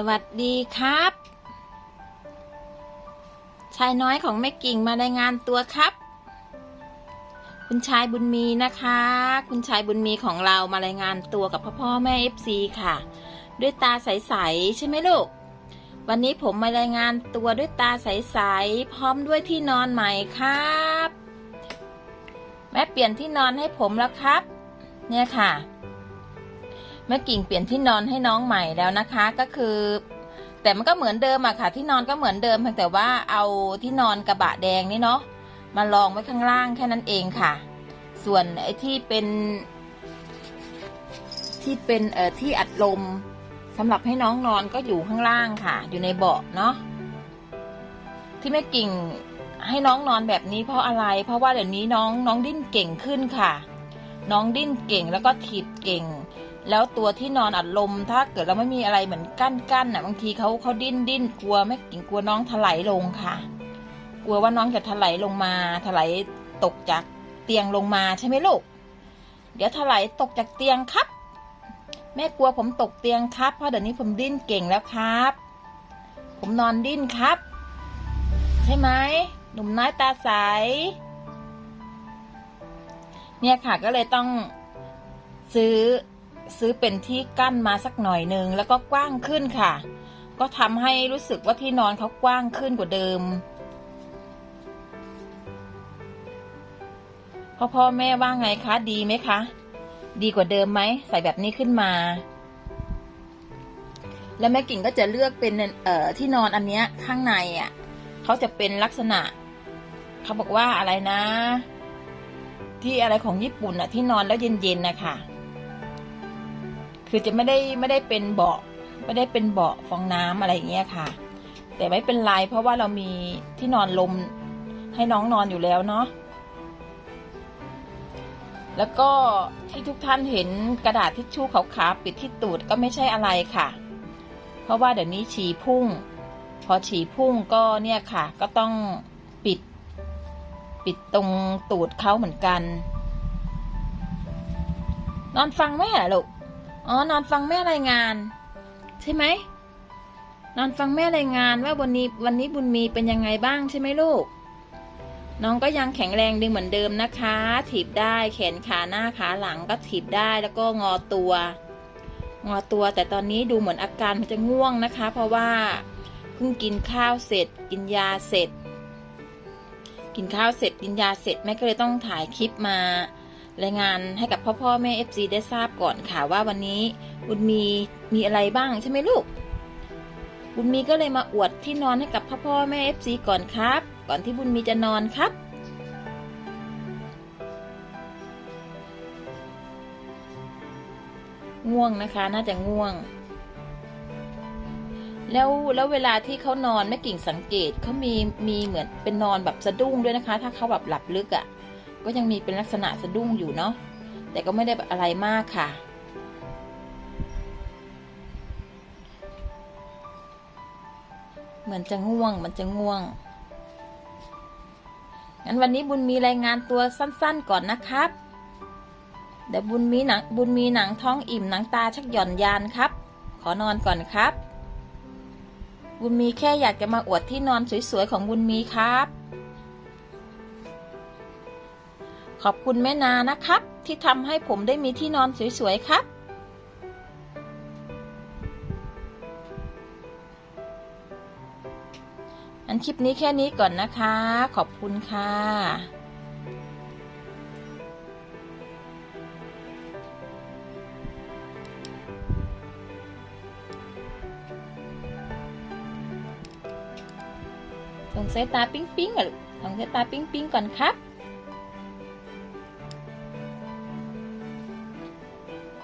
สวัสดีครับ ชายน้อยของแม่กิ่งมารายงานตัวครับ คุณชายบุญมีนะคะ คุณชายบุญมีของเรามารายงานตัวกับพ่อพ่อแม่เอฟซีค่ะ ด้วยตาใสๆใช่ไหมลูก วันนี้ผมมารายงานตัวด้วยตาใสๆพร้อมด้วยที่นอนใหม่ครับ แม่เปลี่ยนที่นอนให้ผมแล้วครับ เนี่ยค่ะ แม่กิ่งเปลี่ยนที่นอนให้น้องใหม่แล้วนะคะก็คือ แต่มันก็เหมือนเดิมอะค่ะ ที่นอนก็เหมือนเดิมเพียงแต่ว่าเอาที่นอนกระบะแดงนี่เนาะมาลองไว้ข้างล่างแค่นั้นเองค่ะ ส่วนไอ้ที่เป็น ที่เป็นเอ่อที่อัดลมสำหรับให้น้องนอนก็อยู่ข้างล่างค่ะ อยู่ในเบาะเนาะที่แม่กิ่งให้น้องนอนแบบนี้เพราะอะไร เพราะว่าเดี๋ยวนี้น้องน้องดิ้นเก่งขึ้นค่ะ น้องดิ้นเก่งแล้วก็ถีบเก่ง แล้วตัวที่นอนอัดลม ถ้าเกิดเราไม่มีอะไรเหมือนกั้นกั้นอะบางทีเขาเขาดิ้นดิ้นกลัวแม่กิ่งกลัวน้องถลายลงค่ะ กลัวว่าน้องจะถลายลงมาถลายตกจากเตียงลงมาใช่ไหมลูก เดี๋ยวถลายตกจากเตียงครับ แม่กลัวผมตกเตียงครับ เพราะเดี๋ยวนี้ผมดิ้นเก่งแล้วครับ ผมนอนดิ้นครับ ใช่ไหมหนุ่มน้อยตาใสเนี่ยค่ะก็เลยต้องซื้อ ซื้อเป็นที่กั้นมาสักหน่อยหนึ่งแล้วก็กว้างขึ้นค่ะ ก็ทำให้รู้สึกว่าที่นอนเขากว้างขึ้นกว่าเดิมพ่อพ่อแม่ว่าไงคะดีไหมคะ ดีกว่าเดิมไหมใส่แบบนี้ขึ้นมา แล้วแม่กิ่งก็จะเลือกเป็นเอ่อที่นอนอันเนี้ยข้างในอะเขาจะเป็นลักษณะเขาบอกว่าอะไรนะ ที่อะไรของญี่ปุ่นอะที่นอนแล้วเย็นๆนะคะ คือจะไม่ได้ไม่ได้เป็นเบาะไม่ได้เป็นเบาะฟองน้ำอะไรอย่างเงี้ยค่ะ แต่ไม่เป็นไรเพราะว่าเรามีที่นอนลมให้น้องนอนอยู่แล้วเนาะแล้วก็ที่ทุกท่านเห็นกระดาษทิชชู่ขาวๆปิดที่ตูดก็ไม่ใช่อะไรค่ะ เพราะว่าเดี๋ยวนี้ฉี่พุ่ง พอฉี่พุ่งก็เนี่ยค่ะ ก็ต้องปิด ปิดตรงตูดเขาเหมือนกัน นอนฟังแม่เหรอลูก อ๋อนอนฟังแม่รายงาน ใช่ไหมนอนฟังแม่รายงานว่าวันนี้วันนี้บุญมีเป็นยังไงบ้างใช่ไหมลูก น้องก็ยังแข็งแรงดีเหมือนเดิมนะคะ ถีบได้แขนขาหน้าขาหลังก็ถีบได้แล้วก็งอตัว งอตัวแต่ตอนนี้ดูเหมือนอาการมันจะง่วงนะคะ เพราะว่าเพิ่งกินข้าวเสร็จ กินยาเสร็จ กินข้าวเสร็จกินยาเสร็จแม่ก็เลยต้องถ่ายคลิปมา รายงานให้กับพ่อพ่อแม่เอฟซีได้ทราบก่อนค่ะว่าวันนี้บุญมีมีอะไรบ้างใช่ไหมลูก บุญมีก็เลยมาอวดที่นอนให้กับพ่อพ่อแม่เอฟซีก่อนครับ ก่อนที่บุญมีจะนอนครับง่วงนะคะ น่าจะง่วง แล้วแล้วเวลาที่เขานอนแม่กิ่งสังเกตเขามีมีเหมือนเป็นนอนแบบสะดุ้งด้วยนะคะ ถ้าเขาแบบหลับลึกอะ่ะ ก็ยังมีเป็นลักษณะสะดุ้งอยู่เนาะแต่ก็ไม่ได้อะไรมากค่ะ เหมือนจะง่วงมันจะง่วงงั้นวันนี้บุญมีรายงานตัวสั้นๆก่อนนะครับ เดี๋ยวบุญมีหนังบุญมีหนังท้องอิ่มหนังตาชักหย่อนยานครับ ขอนอนก่อนครับ บุญมีแค่อยากจะมาอวดที่นอนสวยๆของบุญมีครับ ขอบคุณแม่นานะครับ ที่ทำให้ผมได้มีที่นอนสวยๆครับ อันคลิปนี้แค่นี้ก่อนนะคะ ขอบคุณค่ะส่งสายตาปิ๊งปิ๊งๆอะลูกส่งสายตาปิ๊งปิ๊งๆก่อนครับ